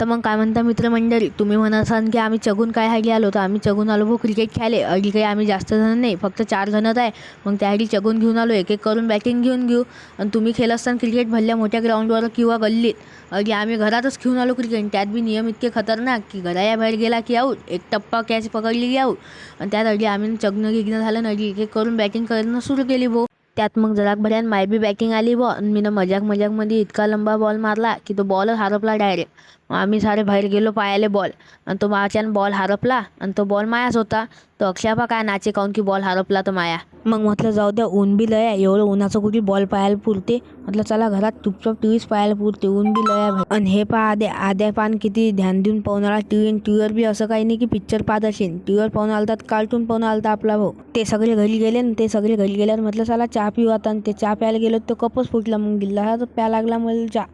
तर मग काय म्हणता मित्रमंडळी तुम्ही म्हणासान की आम्ही चगून काय हायली आलो तर आम्ही चगून आलो भाऊ क्रिकेट खेळले अडी काही आम्ही जास्त जण नाही फक्त चार जणच आहे. मग त्यासाठी चगून घेऊन आलो एक एक करून बॅटिंग घेऊन घेऊ. आणि तुम्ही खेळत असताना क्रिकेट भरल्या मोठ्या ग्राउंडवर किंवा गल्लीत. अडी आम्ही घरातच घेऊन आलो क्रिकेट त्यात बी नियम इतके खतरनाक की घराया बाहेर गेला की आऊट एक टप्पा कॅच पकडली की आऊट आणि त्यात अडी आम्ही चगणं गिगणं झालं ना एक एक करून बॅटिंग करणं सुरू केली भाऊ त्यात मग जराक भऱ्यान माय बी बॅटिंग आली बॉ आणि मी मजाक मजाकमध्ये इतका लंबा बॉल मारला की तो बॉलच हरपला डायरेक्ट आम्ही सारे बाहेर गेलो पायाले बॉल आणि तो माच्यान बॉल हरपला आणि तो बॉल मायाच होता. तो अक्षापा काय नाचे काऊन की बॉल हरपला तर माया. मग म्हटलं जाऊ द्या ऊन बी लया एवढं उन्हाचं कुठे बॉल पाहायला पुरते? म्हटलं चला घरात चुपचाप टी व्हीच पाहायला पुरते. ऊन बी लया आणि हे पहा आद्या आद्या पान किती ध्यान देऊन पाहून आला टी व्ही टी व्हीवर बी असं काही नाही की पिक्चर पाहत असेल टी व्हीवर पाहून आलतात कार्टून पाहून आलता आपला भाऊ. ते सगळे घरी गेले आणि ते सगळे घरी गेल्यावर म्हटलं चला चहा पिऊ आता आणि ते चहा प्यायला गेलो तो कपच फुटला. मग गिल्ला तर प्या लागला मला चहा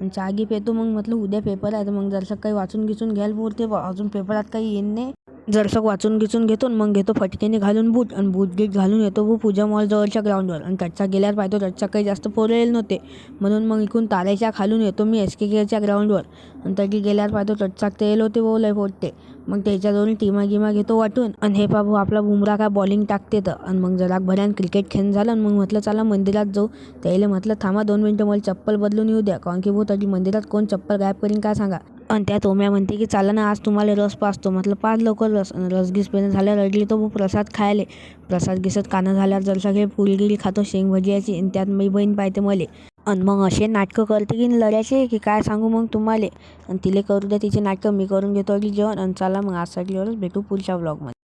आणि चहा गी पेतो मग म्हटलं उद्या पेपर आहे तर मग जरसं काही वाचून गिचून घ्यायला पुरते. बा अजून पेपरात काही येईन नाही. जरसं वाचून गिचून घेतो आणि मग घेतो फटकेने घालून बूट आणि बूट गीट घालून येतो व पूजा मॉल जवळच्या ग्राउंडवर आणि त्याच्या गेल्यावर पाहतो त्याच्या काही जास्त पोरं नव्हते. म्हणून मग इकडून तारेच्या खालून येतो मी एस के केच्या ग्राउंडवर आणि तरी गेल्यावर पाहतो टचचा ते येईल होते व लय फोडते. मग त्याच्याजवळ टीमा गिमा घेतो वाटून. आणि हे पा भाऊ आपला बुमरा काय बॉलिंग टाकते तर. आणि मग जरा भऱ्यान क्रिकेट खेळून झालं आणि मग म्हटलं चला मंदिरात जाऊ. त्याला म्हटलं थांबा दोन मिनटं मला चप्पल बदलून येऊ द्या. कारण की भाऊ तरी मंदिरात कोण चप्पल गायब करीन काय सांगा? आणि त्या तोम्या म्हणते की चाला ना आज तुम्हाला रस पाजतो. म्हटलं पाच लवकर रस. आणि रस गिस पेन झाल्यावर रडली तो प्रसाद खायले. प्रसाद गिसत कानं झाल्यावर जरसा काही फुलगिरी खातो शेंग भजियाची आणि त्यात मी बहीण पाहते मले. आणि मग असे नाटकं करते की न लढ्याचे की काय सांगू मग तुम्हाला? आणि तिले करू द्या तिचे नाटकं मी करून घेतो अगदी जेवण. आणि चला मग आजसाठी सगळीवरच भेटू पुढच्या ब्लॉगमध्ये